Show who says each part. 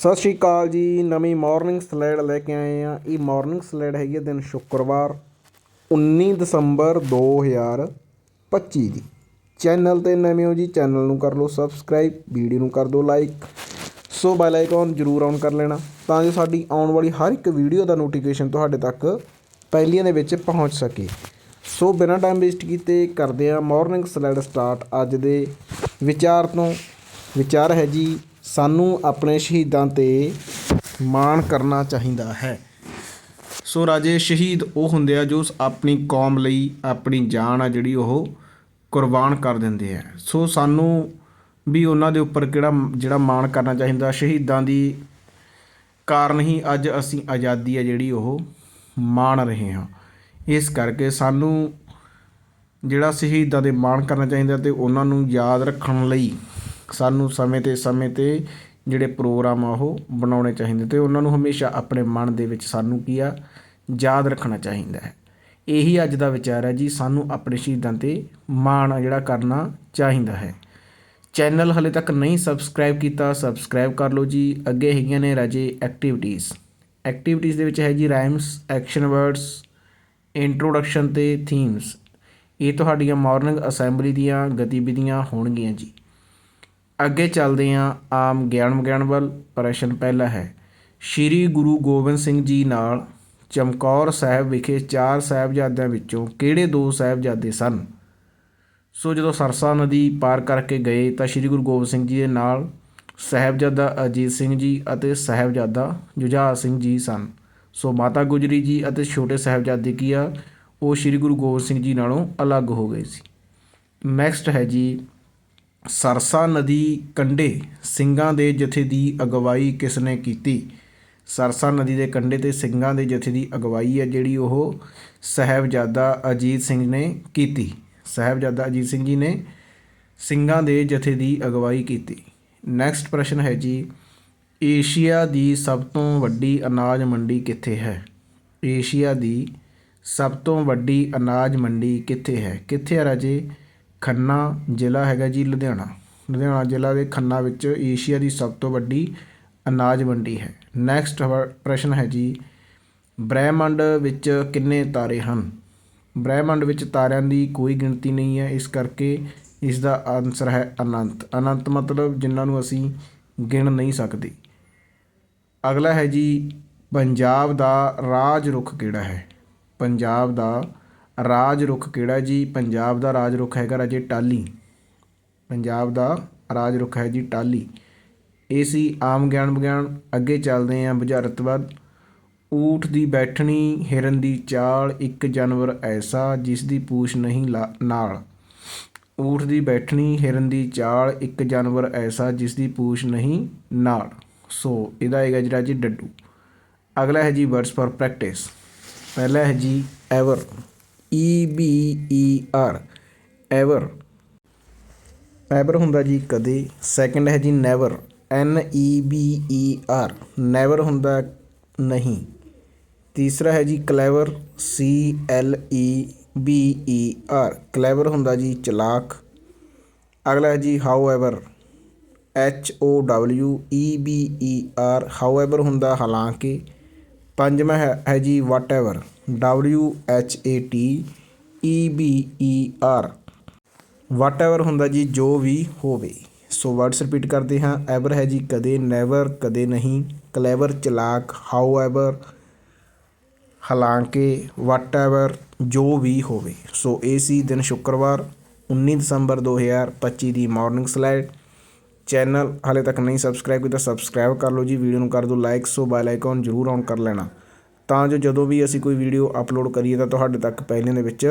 Speaker 1: ਸਤਿ ਸ਼੍ਰੀ ਅਕਾਲ ਜੀ, ਨਵੀਂ ਮਾਰਨਿੰਗ ਸਲੈਡ ਲੈ ਕੇ ਆਏ ਆ ਇਹ ਮਾਰਨਿੰਗ ਸਲੈਡ ਹੈਗੀ ਹੈ ਦਿਨ ਸ਼ੁੱਕਰਵਾਰ 19 ਦਸੰਬਰ 2025 ਦੀ। ਚੈਨਲ ਤੇ ਨਵੇਂ ਹੋ ਜੀ ਚੈਨਲ ਨੂੰ ਕਰ ਲਓ ਸਬਸਕ੍ਰਾਈਬ ਵੀਡੀਓ ਨੂੰ ਕਰ ਦਿਓ ਲਾਈਕ ਸੋ ਬੈਲ ਆਈਕਨ ਜਰੂਰ ਔਨ ਕਰ ਲੈਣਾ, ਤਾਂ ਜੋ ਸਾਡੀ ਆਉਣ ਵਾਲੀ ਹਰ ਇੱਕ ਵੀਡੀਓ ਦਾ ਨੋਟੀਫਿਕੇਸ਼ਨ ਤੁਹਾਡੇ ਤੱਕ ਪਹਿਲੀਆਂ ਦੇ ਵਿੱਚ ਪਹੁੰਚ ਸਕੇ। ਸੋ ਬਿਨਾਂ ਟਾਈਮ ਵੇਸਟ ਕੀਤੇ ਕਰਦੇ ਆ ਮਾਰਨਿੰਗ ਸਲੈਡ ਸਟਾਰਟ ਅੱਜ ਦੇ ਵਿਚਾਰ ਤੋਂ। ਵਿਚਾਰ ਹੈ ਜੀ ਸਾਨੂੰ ਆਪਣੇ ਸ਼ਹੀਦਾਂ ਤੇ ਮਾਣ ਕਰਨਾ ਚਾਹੀਦਾ ਹੈ। ਸੋ ਰਾਜੇ, ਸ਼ਹੀਦ ਉਹ ਹੁੰਦੇ ਆ ਜੋ ਆਪਣੀ ਕੌਮ ਲਈ ਆਪਣੀ ਜਾਨ ਆ ਜਿਹੜੀ ਉਹ ਕੁਰਬਾਨ ਕਰ ਦਿੰਦੇ ਆ। ਸੋ ਸਾਨੂੰ ਵੀ ਉਹਨਾਂ ਦੇ ਉੱਪਰ ਕਿਹੜਾ ਜਿਹੜਾ ਮਾਣ ਕਰਨਾ ਚਾਹੀਦਾ, ਸ਼ਹੀਦਾਂ ਦੀ ਕਾਰਨ ਹੀ ਅੱਜ ਅਸੀਂ ਆਜ਼ਾਦੀ ਆ ਜਿਹੜੀ ਉਹ ਮਾਣ ਰਹੇ ਹਾਂ। ਇਸ ਕਰਕੇ ਸਾਨੂੰ ਜਿਹੜਾ ਸ਼ਹੀਦਾਂ ਦੇ ਮਾਣ ਕਰਨਾ ਚਾਹੀਦਾ ਤੇ ਉਹਨਾਂ ਨੂੰ ਯਾਦ ਰੱਖਣ ਲਈ ਸਾਨੂੰ ਸਮੇਂ ਤੇ ਸਮੇਂ ਤੇ ਜਿਹੜੇ ਪ੍ਰੋਗਰਾਮ ਆ ਉਹ ਬਣਾਉਣੇ ਚਾਹੀਦੇ ਤੇ ਉਹਨਾਂ ਨੂੰ ਹਮੇਸ਼ਾ ਆਪਣੇ ਮਨ ਦੇ ਵਿੱਚ ਸਾਨੂੰ ਕੀ ਆ, ਯਾਦ ਰੱਖਣਾ ਚਾਹੀਦਾ ਹੈ। ਇਹੀ ਅੱਜ ਦਾ ਵਿਚਾਰ ਹੈ ਜੀ, ਸਾਨੂੰ ਆਪਣੇ ਸ਼ਹੀਦਾਂ ਤੇ ਮਾਣ ਆ ਜਿਹੜਾ ਕਰਨਾ ਚਾਹੀਦਾ ਹੈ। ਚੈਨਲ ਹਲੇ ਤੱਕ ਨਹੀਂ ਸਬਸਕ੍ਰਾਈਬ ਕੀਤਾ, ਸਬਸਕ੍ਰਾਈਬ ਕਰ ਲਓ ਜੀ। ਅੱਗੇ ਹੈਗੀਆਂ ਨੇ ਰਾਜੇ ਐਕਟੀਵਿਟੀਜ਼। ਐਕਟੀਵਿਟੀਜ਼ ਦੇ ਵਿੱਚ ਹੈ ਜੀ ਰਾਈਮਸ, ਐਕਸ਼ਨ ਵਰਡਸ, ਇੰਟਰੋਡਕਸ਼ਨ ਤੇ ਥੀਮਸ। ਇਹ ਤੁਹਾਡੀਆਂ ਮਾਰਨਿੰਗ ਅਸੈਂਬਲੀ ਦੀਆਂ ਗਤੀਵਿਧੀਆਂ ਹੋਣਗੀਆਂ ਜੀ। ਅੱਗੇ ਚੱਲਦੇ ਹਾਂ ਆਮ ਗਿਆਨ ਵਿਗਿਆਨ ਵੱਲ, ਪ੍ਰਸ਼ਨ ਪਹਿਲਾ ਹੈ। ਸ਼੍ਰੀ ਗੁਰੂ ਗੋਬਿੰਦ ਸਿੰਘ ਜੀ ਨਾਲ ਚਮਕੌਰ ਸਾਹਿਬ ਵਿਖੇ ਚਾਰ ਸਾਹਿਬਜ਼ਾਦਿਆਂ ਵਿੱਚੋਂ ਕਿਹੜੇ ਦੋ ਸਾਹਿਬਜ਼ਾਦੇ ਸਨ? ਸੋ ਜਦੋਂ ਸਰਸਾ ਨਦੀ ਪਾਰ ਕਰਕੇ ਗਏ ਤਾਂ ਸ਼੍ਰੀ ਗੁਰੂ ਗੋਬਿੰਦ ਸਿੰਘ ਜੀ ਦੇ ਨਾਲ ਸਾਹਿਬਜ਼ਾਦਾ ਅਜੀਤ ਸਿੰਘ ਜੀ ਅਤੇ ਸਾਹਿਬਜ਼ਾਦਾ ਜੁਝਾਰ ਸਿੰਘ ਜੀ ਸਨ। ਸੋ ਮਾਤਾ ਗੁਜਰੀ ਜੀ ਅਤੇ ਛੋਟੇ ਸਾਹਿਬਜ਼ਾਦੇ ਕੀ ਆ? ਉਹ ਸ਼੍ਰੀ ਗੁਰੂ ਗੋਬਿੰਦ ਸਿੰਘ ਜੀ ਨਾਲੋਂ ਅਲੱਗ ਹੋ ਗਏ ਸੀ। ਨੈਕਸਟ ਹੈ ਜੀ ਸਰਸਾ ਨਦੀ ਕੰਢੇ ਸਿੰਘਾਂ ਦੇ ਜਥੇ ਦੀ ਅਗਵਾਈ ਕਿਸ ਨੇ ਕੀਤੀ? ਸਰਸਾ ਨਦੀ ਦੇ ਕੰਢੇ ਤੇ ਸਿੰਘਾਂ ਦੇ ਜਥੇ ਦੀ ਅਗਵਾਈ ਹੈ ਜਿਹੜੀ ਉਹ ਸਾਹਿਬਜ਼ਾਦਾ ਅਜੀਤ ਸਿੰਘ ਨੇ ਕੀਤੀ। ਸਾਹਿਬਜ਼ਾਦਾ ਅਜੀਤ ਸਿੰਘ ਜੀ ਨੇ ਸਿੰਘਾਂ ਦੇ ਜਥੇ ਦੀ ਅਗਵਾਈ ਕੀਤੀ। ਨੈਕਸਟ ਪ੍ਰਸ਼ਨ ਹੈ ਜੀ, ਏਸ਼ੀਆ ਦੀ ਸਭ ਤੋਂ ਵੱਡੀ ਅਨਾਜ ਮੰਡੀ ਕਿੱਥੇ ਹੈ? ਏਸ਼ੀਆ ਦੀ ਸਭ ਤੋਂ ਵੱਡੀ ਅਨਾਜ ਮੰਡੀ ਕਿੱਥੇ ਹੈ? ਕਿੱਥੇ ਹੈ ਰਾਜੇ? ਖੰਨਾ ਜ਼ਿਲ੍ਹਾ ਹੈਗਾ ਜੀ ਲੁਧਿਆਣਾ। ਲੁਧਿਆਣਾ ਜ਼ਿਲ੍ਹਾ ਦੇ ਖੰਨਾ ਵਿੱਚ ਏਸ਼ੀਆ ਦੀ ਸਭ ਤੋਂ ਵੱਡੀ ਅਨਾਜ ਮੰਡੀ ਹੈ। ਨੈਕਸਟ ਪ੍ਰਸ਼ਨ ਹੈ ਜੀ, ਬ੍ਰਹਿਮੰਡ ਵਿੱਚ ਕਿੰਨੇ ਤਾਰੇ ਹਨ? ਬ੍ਰਹਿਮੰਡ ਵਿੱਚ ਤਾਰਿਆਂ ਦੀ ਕੋਈ ਗਿਣਤੀ ਨਹੀਂ ਹੈ, ਇਸ ਕਰਕੇ ਇਸ ਦਾ ਆਨਸਰ ਹੈ ਅਨੰਤ। ਅਨੰਤ ਮਤਲਬ ਜਿਨ੍ਹਾਂ ਨੂੰ ਅਸੀਂ ਗਿਣ ਨਹੀਂ ਸਕਦੇ। ਅਗਲਾ ਹੈ ਜੀ, ਪੰਜਾਬ ਦਾ ਰਾਜ ਰੁੱਖ ਕਿਹੜਾ ਹੈ? ਪੰਜਾਬ ਦਾ ਰਾਜ ਰੁੱਖ ਕਿਹੜਾ ਜੀ? ਪੰਜਾਬ ਦਾ ਰਾਜ ਰੁੱਖ ਹੈਗਾ ਰਾਜੇ ਟਾਹਲੀ। ਪੰਜਾਬ ਦਾ ਰਾਜ ਰੁੱਖ ਹੈ ਜੀ ਟਾਹਲੀ। ਇਹ ਸੀ ਆਮ ਗਿਆਨ ਵਿਗਿਆਨ। ਅੱਗੇ ਚੱਲਦੇ ਹਾਂ ਬੁਝਾਰਤਵਾਦ। ਊਠ ਦੀ ਬੈਠਣੀ, ਹਿਰਨ ਦੀ ਚਾਲ, ਇੱਕ ਜਾਨਵਰ ਐਸਾ ਜਿਸ ਦੀ ਪੂਛ ਨਹੀਂ ਨਾਲ। ਊਠ ਦੀ ਬੈਠਣੀ, ਹਿਰਨ ਦੀ ਚਾਲ, ਇੱਕ ਜਾਨਵਰ ਐਸਾ ਜਿਸ ਦੀ ਪੂਛ ਨਹੀਂ, ਨਾਲ। ਸੋ ਇਹਦਾ ਹੈਗਾ ਜਿਹੜਾ ਜੀ ਡੱਡੂ। ਅਗਲਾ ਹੈ ਜੀ ਵਰਡਸ ਫॉर ਪ੍ਰੈਕਟਿਸ। ਪਹਿਲਾ ਹੈ ਜੀ ever. E V E R. Ever. Ever ਹੁੰਦਾ ਜੀ ਕਦੇ, ਸੈਕਿੰਡ ਹੈ ਜੀ never. N E V E R. Never ਹੁੰਦਾ ਨਹੀਂ। ਤੀਸਰਾ ਹੈ ਜੀ clever, C L E V E R. Clever ਹੁੰਦਾ ਜੀ ਚਲਾਕ। ਅਗਲਾ ਹੈ ਜੀ however. H O W E V E R. However ਹੁੰਦਾ ਹਾਲਾਂਕਿ। ਪੰਜਵਾਂ ਹੈ ਜੀ whatever. W H A T E V E R whatever ਹੁੰਦਾ ਜੀ, ਜੋ ਵੀ ਹੋਵੇ। ਸੋ ਵਰਡਸ ਰਿਪੀਟ ਕਰਦੇ ਹਾਂ। ਐਵਰ ਹੈ ਜੀ, ਕਦੇ ਨੈਵਰ ਕਦੇ ਨਹੀਂ। ਕਲੇਵਰ ਚਲਾਕ ਹਾਊਐਵਰ ਹਾਲਾਂਕਿ ਵਾਟਐਵਰ ਜੋ ਵੀ ਹੋਵੇ। ਸੋ ਇਹ ਸੀ ਦਿਨ ਸ਼ੁੱਕਰਵਾਰ 19 ਦਸੰਬਰ 2025 ਦੀ ਮਾਰਨਿੰਗ ਸਲਾਈਡ ਚੈਨਲ ਹਾਲੇ ਤੱਕ ਨਹੀਂ ਸਬਸਕ੍ਰਾਈਬ ਕੀਤਾ ਸਬਸਕ੍ਰਾਈਬ ਕਰ ਲਓ ਜੀ। ਵੀਡੀਓ ਨੂੰ ਕਰ ਦਿਓ ਲਾਈਕ ਸੋ ਬੈਲ ਆਈਕਨ ਜਰੂਰ ਔਨ ਕਰ ਲੈਣਾ। ਤਾਂ ਜੋ ਜਦੋਂ ਵੀ ਅਸੀਂ ਕੋਈ ਵੀਡੀਓ ਅਪਲੋਡ ਕਰੀਏ ਤਾਂ ਤੁਹਾਡੇ ਤੱਕ ਪਹਿਲੇ ਦੇ ਵਿੱਚ